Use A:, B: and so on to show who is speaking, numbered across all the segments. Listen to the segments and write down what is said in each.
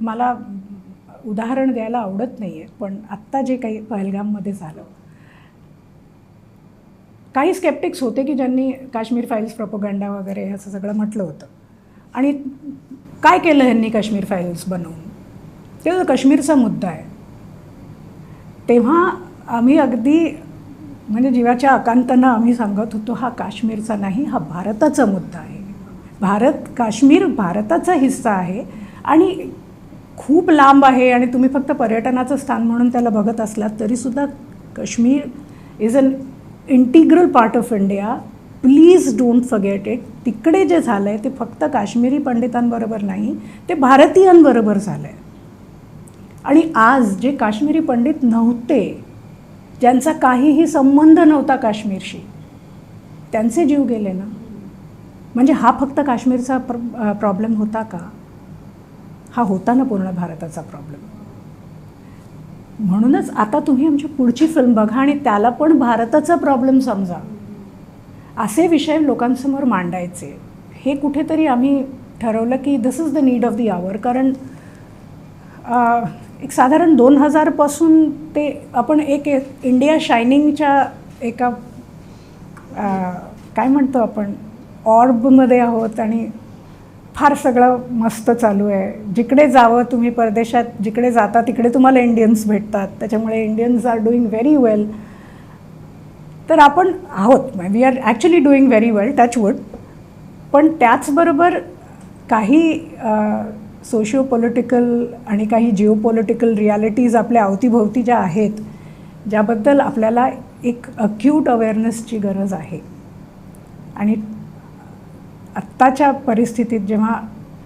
A: मला उदाहरण द्यायला आवडत नाही आहे पण आत्ता जे काही पहलगाममध्ये झालं. काही स्केप्टिक्स होते की ज्यांनी काश्मीर फाईल्स प्रोपोगंडा वगैरे असं सगळं म्हटलं होतं. आणि काय केलं ह्यांनी काश्मीर फाईल्स बनवून? ते काश्मीरचा मुद्दा आहे. तेव्हा आम्ही अगदी म्हणजे जीवाच्या अकांतानं आम्ही सांगत होतो हा काश्मीरचा नाही हा भारताचा मुद्दा आहे. भारत काश्मीर भारताचा हिस्सा आहे. आणि खूप लांब आहे आणि तुम्ही फक्त पर्यटनाचं स्थान म्हणून त्याला बघत असलात तरीसुद्धा Kashmir is an integral part of India please don't forget it तिकडे जे झालं आहे ते फक्त काश्मीरी पंडितांबरोबर नाही ते भारतीयांबरोबर झालं आहे आणि आज जे काश्मीरी पंडित नव्हते ज्यांचा काहीही संबंध नव्हता काश्मीरशी त्यांचे जीव गेले ना? म्हणजे हा फक्त काश्मीरचा प्र प्रॉब्लेम होता का? हा होता ना पूर्ण भारताचा प्रॉब्लेम म्हणूनच आता तुम्ही आमची पुढची फिल्म बघा आणि त्याला पण भारताचा प्रॉब्लेम समजा. असे विषय लोकांसमोर मांडायचे. हे कुठेतरी आम्ही ठरवलं की this is the need of the hour कारण एक साधारण दोन हजारपासून ते आपण एक इंडिया शायनिंगच्या एका काय म्हणतो आपण ऑर्बमध्ये आहोत आणि फार सगळं मस्त चालू आहे. जिकडे जावं तुम्ही परदेशात जिकडे जाता तिकडे तुम्हाला इंडियन्स भेटतात. त्याच्यामुळे Indians are doing very well तर आपण आहोत. We are actually doing very well touchwood पण त्याचबरोबर काही सोशिओ पॉलिटिकल आणि काही जिओ पॉलिटिकल रियालिटीज आपल्या अवतीभोवती ज्या आहेत ज्याबद्दल आपल्याला एक अक्यूट अवेअरनेसची गरज आहे. आणि आत्ताच्या परिस्थितीत जेव्हा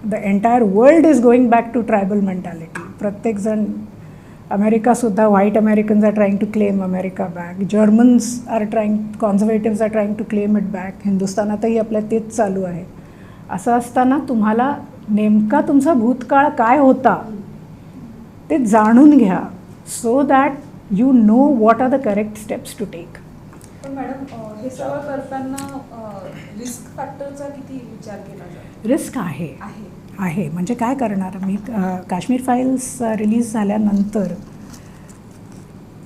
A: the entire world is going back to tribal mentality प्रत्येकजण अमेरिकासुद्धा white Americans are trying to claim America back Germans are trying conservatives are trying to claim it back हिंदुस्थानातही आपल्या तेच चालू आहे. असं असताना तुम्हाला नेमका तुमचा भूतकाळ काय होता ते जाणून घ्या so that you know what are the correct steps to take
B: पण मॅडम अ, हे सगळं करताना रिस्क फॅक्टरचा किती विचार केला जातो?
A: रिस्क आहे.
B: आहे.
A: म्हणजे काय करणार? मी काश्मीर फाईल्स रिलीज झाल्यानंतर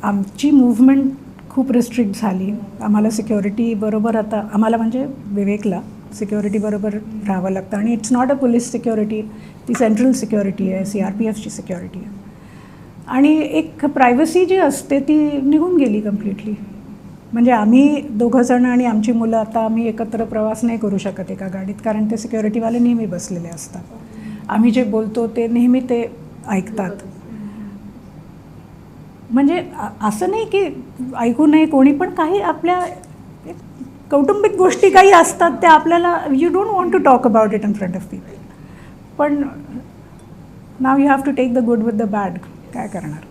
A: आमची मूव्हमेंट खूप रिस्ट्रिक्ट झाली. आम्हाला सिक्युरिटी बरोबर आता आम्हाला म्हणजे विवेकला सिक्युरिटी बरोबर राहावं लागतं. आणि it's not a police security ती सेंट्रल सिक्युरिटी आहे सी आर पी एफची सिक्युरिटी आहे. आणि एक प्रायव्हसी जी असते ती निघून गेली कम्प्लिटली म्हणजे आम्ही दोघंजणं आणि आमची मुलं आता आम्ही एकत्र प्रवास नाही करू शकत एका गाडीत कारण ते सिक्युरिटीवाले नेहमी बसलेले असतात. आम्ही जे बोलतो ते नेहमी ते ऐकतात. म्हणजे असं नाही की ऐकू नये कोणी पण काही आपल्या कौटुंबिक गोष्टी काही असतात त्या आपल्याला you don't want to talk about it in front of people पण now you have to take the good with the bad काय करणार?